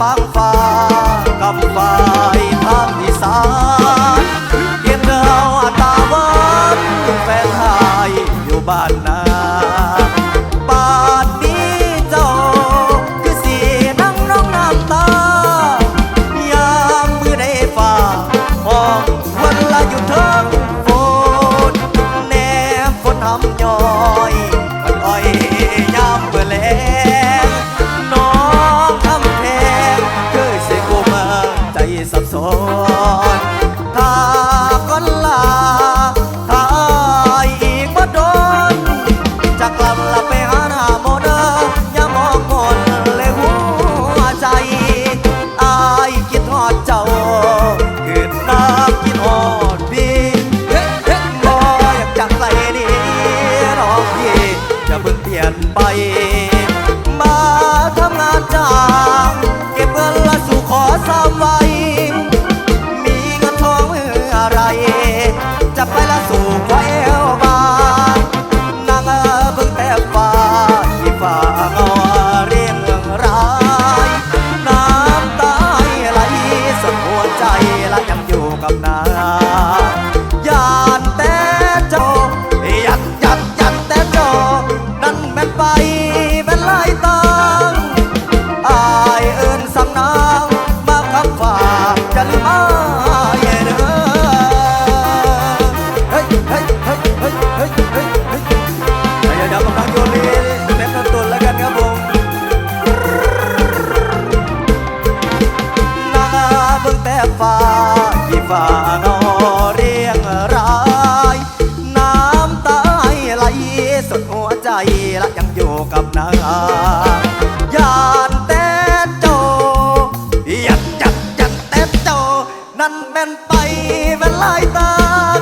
ปางฟ้ากับฝ่ายทางอีสานเพียงเราตาหวานแฟนหายอยู่บ้านนาบ้านนี้เจ้าคือสีนั่งน้องน้ำตายามมือได้ฝ่าห้องวันละอยู่เทิงฝนแนมฝนทำย้อย ไปแม่นลายตางอายเอิ้นสำนางมาคำฝากจะลืมอายเด้อเฮ้ยเฮ้ยเฮ้ยเฮ้ยเฮ้ยเฮ้ยเฮ้ยเดี๋ยวเดี๋ยวกำลังโยลีเต็มต้นตุนแล้วกันครับผมนางเบิ่งแต่ฟ้าที่ฟ้าเงาเรียงราย น้ำตาไหลสุดหัวใจละ กับนายานแต่โจยัดจัดยันแต่โจนั่นแม่นไปเป็นลายตาง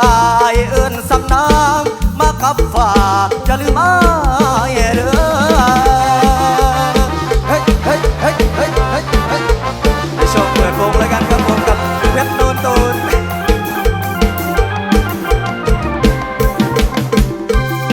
อายเอื้นสำนางมากับฝากจะลืมา